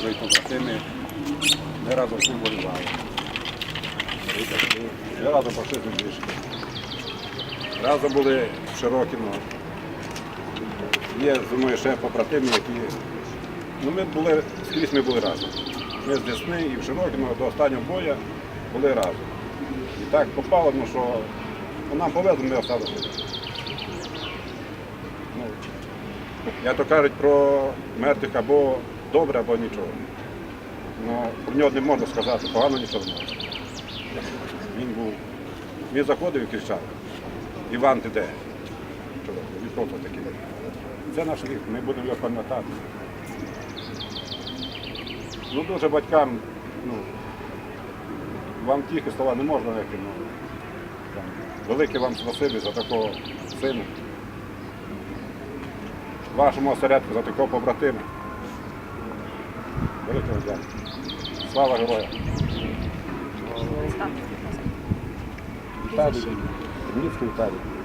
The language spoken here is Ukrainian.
вже й побратими. Ми разом всім воювали. Ми разом пошли з Львівська. Разом були в Широкіно. Є мною ще побратими, які. Ну, ми були, скрізь ми були разом. Ми з Десни і в Широкіно до останнього боя були разом. І так попало, ну, що нам повезло, ми осталися. Ну, як то кажуть про мертвих або добре, або нічого. Ну, про нього не можна сказати, погано нічого не можна. Він був. Він заходив і кричав. Іван, ти де? Чого? Він просто такий. Це наш рік, ми будемо його пам'ятати. Ну, дуже батькам, ну, вам тільки слова не можна знайти. Ну, велике вам спасибі за такого сина. Вашому осередку за такого побратима. Велике вам дякую. Слава героям! Виталий. Міцний Віталій.